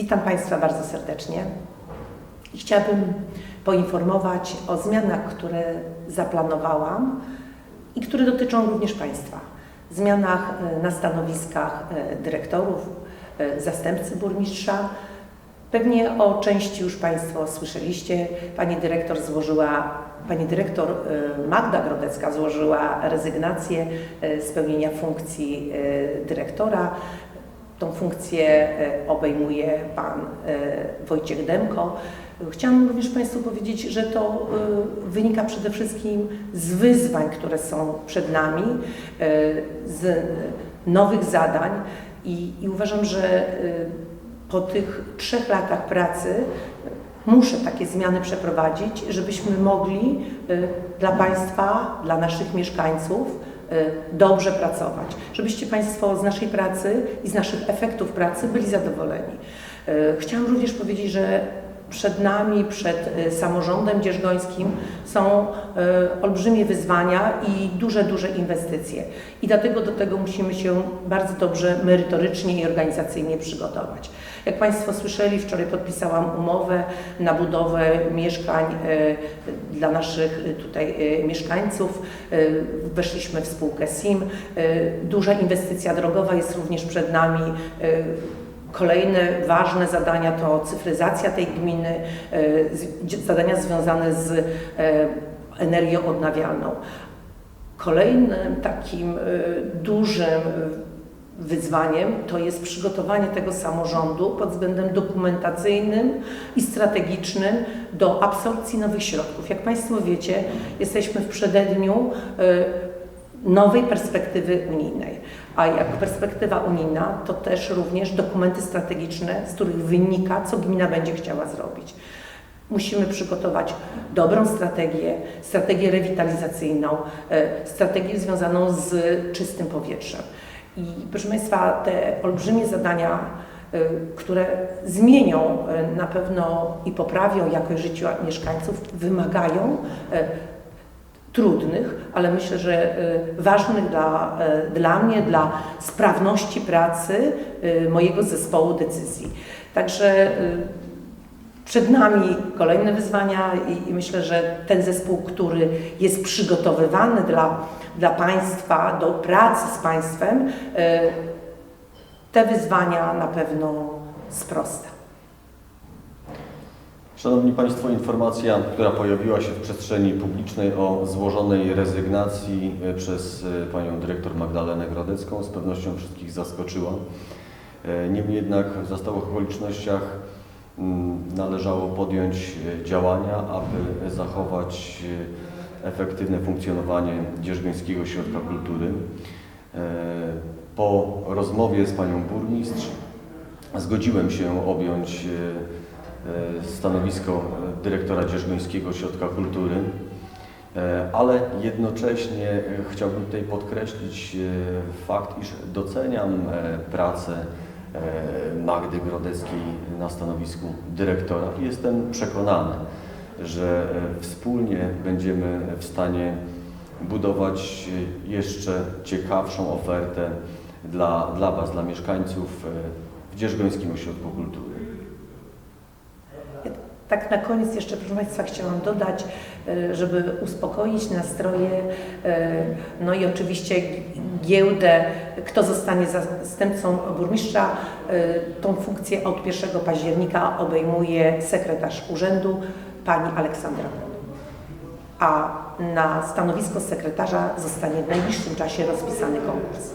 Witam Państwa bardzo serdecznie i chciałabym poinformować o zmianach, które zaplanowałam i które dotyczą również Państwa. Zmianach e, na stanowiskach e, dyrektorów, e, zastępcy burmistrza. Pewnie o części już Państwo słyszeliście. Pani dyrektor złożyła, pani dyrektor Magda Grodecka złożyła rezygnację z pełnienia funkcji dyrektora. Tą funkcję e, obejmuje pan e, Wojciech Demko. Chciałam również Państwu powiedzieć, że to e, wynika przede wszystkim z wyzwań, które są przed nami, z nowych zadań i, i uważam, że po tych trzech latach pracy muszę takie zmiany przeprowadzić, żebyśmy mogli dla Państwa, dla naszych mieszkańców dobrze pracować, żebyście Państwo z naszej pracy i z naszych efektów pracy byli zadowoleni. Y, Chciałam również powiedzieć, że przed nami, przed y, samorządem dzierżgońskim są y, olbrzymie wyzwania i duże, duże inwestycje. I dlatego do tego musimy się bardzo dobrze merytorycznie i organizacyjnie przygotować. Jak Państwo słyszeli, wczoraj podpisałam umowę na budowę mieszkań y, dla naszych tutaj mieszkańców. Weszliśmy w spółkę SIM. Duża inwestycja drogowa jest również przed nami. Kolejne ważne zadania to cyfryzacja tej gminy, e, zadania związane z e, energią odnawialną. Kolejnym takim e, dużym wyzwaniem to jest przygotowanie tego samorządu pod względem dokumentacyjnym i strategicznym do absorpcji nowych środków. Jak Państwo wiecie, jesteśmy w przededniu nowej perspektywy unijnej. A jak perspektywa unijna, to też również dokumenty strategiczne, z których wynika, co gmina będzie chciała zrobić. Musimy przygotować dobrą strategię, strategię rewitalizacyjną, e, strategię związaną z czystym powietrzem. I proszę Państwa, te olbrzymie zadania, e, które zmienią e, na pewno i poprawią jakość życia mieszkańców, wymagają trudnych, ale myślę, że y, ważnych dla, y, dla mnie, dla sprawności pracy y, mojego zespołu decyzji. Także przed nami kolejne wyzwania i, i myślę, że ten zespół, który jest przygotowywany dla, dla Państwa, do pracy z Państwem, te wyzwania na pewno sprosta. Szanowni Państwo, informacja, która pojawiła się w przestrzeni publicznej o złożonej rezygnacji e, przez e, Panią Dyrektor Magdalenę Grodecką z pewnością wszystkich zaskoczyła. E, Niemniej jednak w zastałych okolicznościach mm, należało podjąć działania, aby zachować efektywne funkcjonowanie Dzierżgońskiego Ośrodka Kultury. Po rozmowie z Panią Burmistrz zgodziłem się objąć stanowisko dyrektora Dzierżgońskiego Ośrodka Kultury, E, ale jednocześnie e, chciałbym tutaj podkreślić e, fakt, iż doceniam e, pracę e, Magdy Grodeckiej na stanowisku dyrektora i jestem przekonany, że e, wspólnie będziemy w stanie budować e, jeszcze ciekawszą ofertę dla, dla Was, dla mieszkańców e, w Dzierżgońskim Ośrodku Kultury. Tak na koniec jeszcze, proszę Państwa, chciałam dodać, e, żeby uspokoić nastroje, e, no i oczywiście giełdę, kto zostanie zastępcą burmistrza. E, Tą funkcję od 1 października obejmuje sekretarz urzędu, pani Aleksandra. A na stanowisko sekretarza zostanie w najbliższym czasie rozpisany konkurs.